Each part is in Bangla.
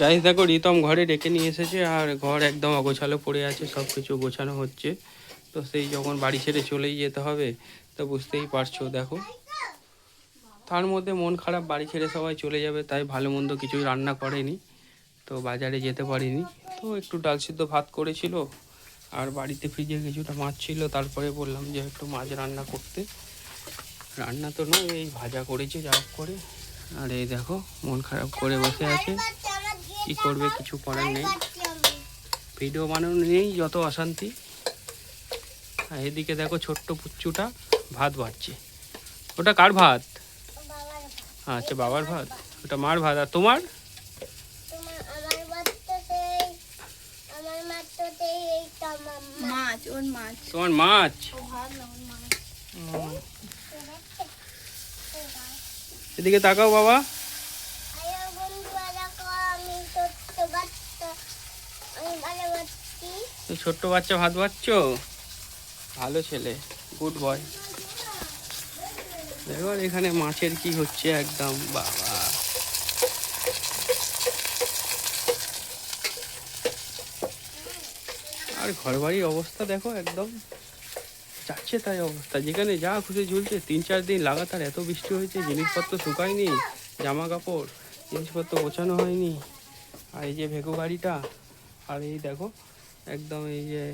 গাইস দেখো, রিতম ঘরে ডেকে নিয়ে এসেছে আর ঘর একদম অগোছালো পড়ে আছে সব কিছু গোছানো হচ্ছে। তো সেই যখন বাড়ি ছেড়ে চলেই যেতে হবে, তো বুঝতেই পারছ, দেখো। তার মধ্যে মন খারাপ, বাড়ি ছেড়ে সবাই চলে যাবে, তাই ভালো মন্দ কিছু রান্না করেনি। তো বাজারে যেতে পারিনি। তো একটু ডাল সিদ্ধ ভাত করেছিল, আর বাড়িতে ফ্রিজে কিছুটা মাছ ছিল, তারপরে বললাম যে একটু মাছ রান্না করতে। রান্না তো নয়, এই ভাজা করেছে, যা করে। আর এই দেখো, মন খারাপ করে বসে আছে। কি করবে কিছু করার নেই। ভিডিও বানানো নেই যত অশান্তি। আর এদিকে দেখো ছোট্ট পুচ্চুটা ভাত ভাজছে ওটা কার ভাত? আচ্ছা বাবার ভাত? ওটা মার ভাত। আর তোমার? মাছ তোমার মাছ। এদিকে তাকাও বাবা। তুমি ছোট্ট বাচ্চা ভাত ভাজছ ভালো ছেলে গুড বয় দেখো এখানে মাছের কি হচ্ছে একদম, বাবা। আর ঘর বাড়ির অবস্থা দেখো একদম, যাচ্ছে তাই অবস্থা। যেখানে যা খুশি ঝুলছে, তিন চার দিন লাগাতার এত বৃষ্টি হয়েছে, জিনিসপত্র শুকায়নি জামা কাপড় জিনিসপত্র গোছানো হয়নি। আর এই যে ভেকো গাড়িটা, আর এই দেখো একদম এই যে,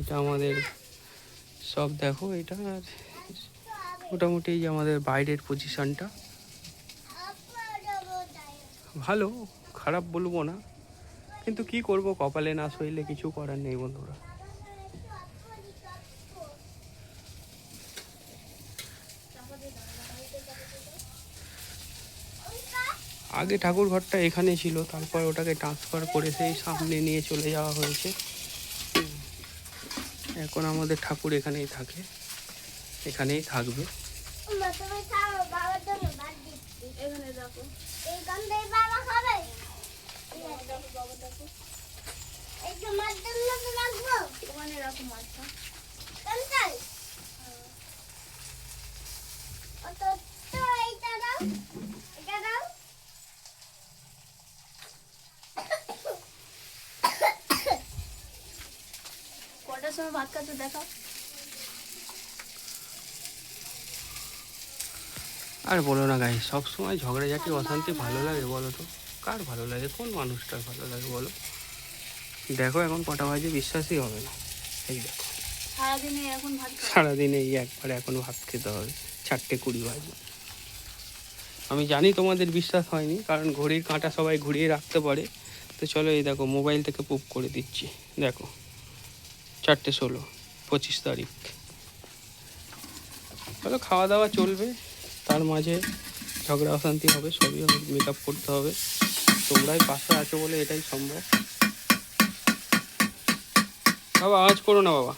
এটা আমাদের সব দেখো, এটা আর মোটামুটি এই যে আমাদের বাইরের পজিশনটা ভালো, খারাপ বলব না। কিন্তু কি করব, কপালে না সইলে কিছু করার নেই বন্ধুরা। আগে ঠাকুর ঘরটা এখানে ছিল, তারপর ওটাকে ট্রান্সফার করে সেই সামনে নিয়ে চলে যাওয়া হয়েছে। এখন আমাদের ঠাকুর এখানেই থাকে। এখানেই থাকবে। এখানে রাখব। ওখানে রাখো মাছটা। কটার সময় ভাত খাচ্ছ দেখাও। আর বলো না গাই সব সময় ঝগড়াঝাটি অশান্তি ভালো লাগে বলো তো। কার ভালো লাগে? কোন মানুষটার ভালো লাগে বলো? দেখো এখন কটা বাজে বিশ্বাসই হবে না। এই দেখো। সারাদিনে এখন ভাত খাও সারাদিন এই একবার এখন ভাত খেতে হবে। চারটে কুড়ি বাজে। আমি জানি তোমাদের বিশ্বাস হয়নি কারণ ঘড়ির কাঁটা সবাই ঘুরিয়ে রাখতে পারে। তো চলো এই দেখো মোবাইল থেকে পুপ করে দিচ্ছি। দেখো। চারটে ষোলো, পঁচিশ তারিখ। হয়তো খাওয়া দাওয়া চলবে, তার মাঝে ঝগড়া অশান্তি হবে, সবই হবে মেক আপ করতে হবে। তোমরাই পাশে আছো বলে এটাই সম্ভব। বাবা, আওয়াজ করো না বাবা।